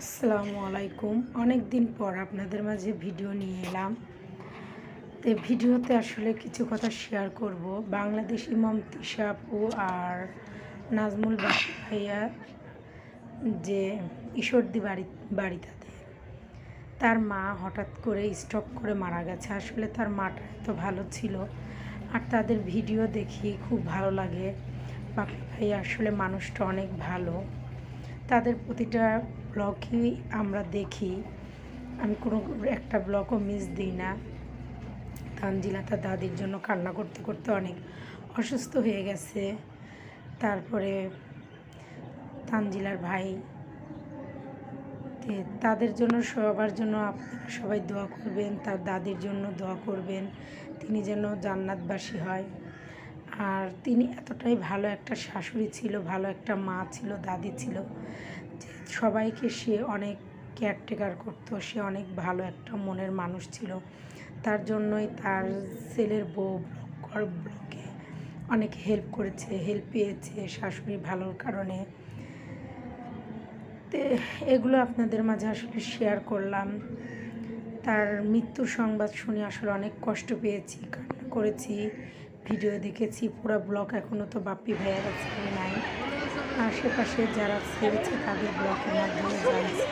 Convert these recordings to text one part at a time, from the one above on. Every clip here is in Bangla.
আসসালামু আলাইকুম। অনেক দিন পর আপনাদের মাঝে ভিডিও নিয়ে এলাম। তো ভিডিওতে আসলে কিছু কথা শেয়ার করব। বাংলাদেশ ইমাম তিশাপু আর নাজমুল ভাইয়া যে ঈশ্বরদী বাড়ি বাড়ি তাদের তার মা হঠাৎ করে স্টক করে মারা গেছে। আসলে তার মাটা এত ভালো ছিল। আর তাদের ভিডিও দেখি খুব ভালো লাগে। বাকি ভাই আসলে মানুষটা অনেক ভালো। তাদের প্রতিটা ব্লগই আমরা দেখি। আমি কোনো একটা ব্লগও মিস দিই না। তানজিলা তার দাদির জন্য কান্না করতে করতে অনেক অসুস্থ হয়ে গেছে। তারপরে তানজিলার ভাই তাদের জন্য, সবার জন্য আপনারা সবাই দোয়া করবেন, তার দাদির জন্য দোয়া করবেন, তিনি যেন জান্নাতবাসী হয়। আর তিনি এতটাই ভালো একটা শাশুড়ি ছিল, ভালো একটা মা ছিল, দাদি ছিল, যে সবাইকে সে অনেক কেয়ারটেকার করতো, সে অনেক ভালো একটা মনের মানুষ ছিল। তার জন্যই তার ছেলের বউ ব্লগ ব্লকে অনেক হেল্প করেছে হেল্প পেয়েছে শাশুড়ি ভালোর কারণে। এগুলো আপনাদের মাঝে আসলে শেয়ার করলাম। তার মৃত্যুর সংবাদ শুনে আসলে অনেক কষ্ট পেয়েছি, কান্না করেছি। ভিডিও দেখেছি, পুরো ব্লগ এখনও তো বাপ্পি ভাইয়ের ছেড়ে নাই। আশেপাশে যারা ছেড়েছে তাদের ব্লগের মাধ্যমে জানছে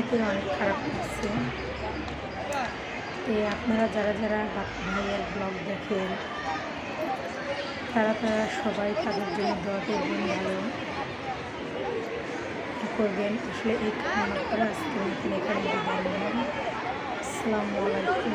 এতে অনেক খারাপ লাগছে। তো আপনারা যারা যারা বাপ্পি ভাইয়ের ব্লগ দেখেন, তারা তারা সবাই তাদের জন্য দোয়া করবেন, ভালো করবেন। আসলে এই কামনা করে আজকে মতন এখানে আসসালামু আলাইকুম।